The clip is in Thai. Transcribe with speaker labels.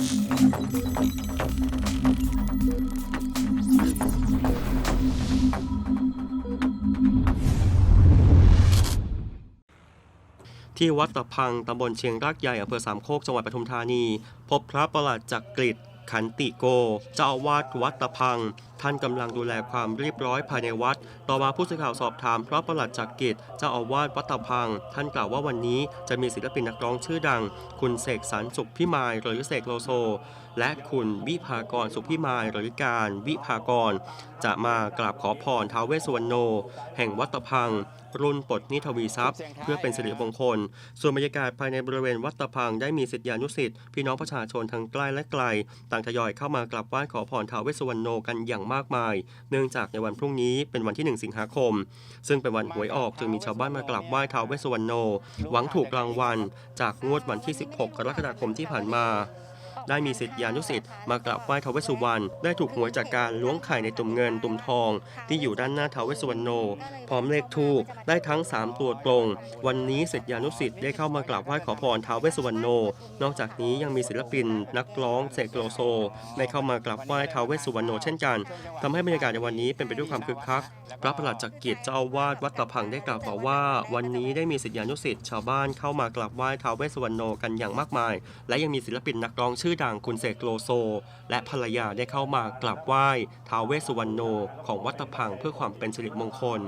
Speaker 1: ที่วัดตะพังตำบลเชียงรากใหญ่อำเภอสามโคก จังหวัดปทุมธานี พบพระประหลัดจักริดขันติโก เจ้าวาดวัดตะพัง ท่านกำลังดูแลความเรียบร้อยภายในวัด ต่อมาผู้สื่อข่าวสอบถามพระประหลัดจักริดเจ้าอาวาสวัดตะพัง ท่านกล่าวว่าวันนี้จะมีศิลปินนักร้องชื่อดัง คุณเสกสรรสุขพิมายหรือเสกโลโซ และคุณวิภากรสุขพิมายหรือการวิภากร จะมากราบขอพรท้าวเวสสุวรรณโน แห่งวัดตะพังรุ่นปลดนิทวีทรัพย์ เพื่อเป็นสิริมงคล ส่วนบรรยากาศภายในบริเวณวัดตะพังได้มีศิษยานุศิษย์พี่น้องประชาชนทั้งใกล้และไกล ต่างทยอยเข้ามากราบไหว้ขอพรท้าวเวสสุวรรณโนกันอย่างมากมาย เนื่องจากในวันพรุ่งนี้เป็นวันที่ 1 สิงหาคม ซึ่งเป็นวันหวยออกจึงมีชาวบ้านมากราบไหว้ท้าวเวสสุวรรณโน หวังถูกรางวัลจากงวดวันที่ 16 กรกฎาคมที่ผ่านมา ได้มีสิทธิยานุสิทธิ์มากราบไหว้ทาวเวสุวรรณได้ถูกหวยจากการล้วงไข่ในตุ่มเงินตุ่มทอง ที่อยู่ด้านหน้าทาวเวสุวรรณโน พร้อมเลขทูปได้ทั้ง 3 ตัวตรง วันนี้สิทธิยานุสิทธิ์ได้เข้ามากราบไหว้ขอพรทาวเวสุวรรณโน นอกจากนี้ยังมีศิลปิน นักร้องเสกโลโซได้เข้ามากราบไหว้ทาวเวสุวรรณโน เช่นกันทำให้บรรยากาศในวันนี้เป็นไปด้วยความคึกคักพระประหลัดจักรกิจเจ้าอาวาสวัดตะพังได้กล่าวต่อว่า วันนี้ได้มีศิษยานุศิษย์ชาวบ้านเข้ามากราบไหว้ทาวเวสุวรรณโนกันอย่างมากมาย และยังมีศิลปินนักร้องชื่อดังคุณเสกโลโซ และภรรยาได้เข้ามากราบไหว้ท้าวเวสสุวรรณโนของวัดตะพังเพื่อความเป็นสิริมงคล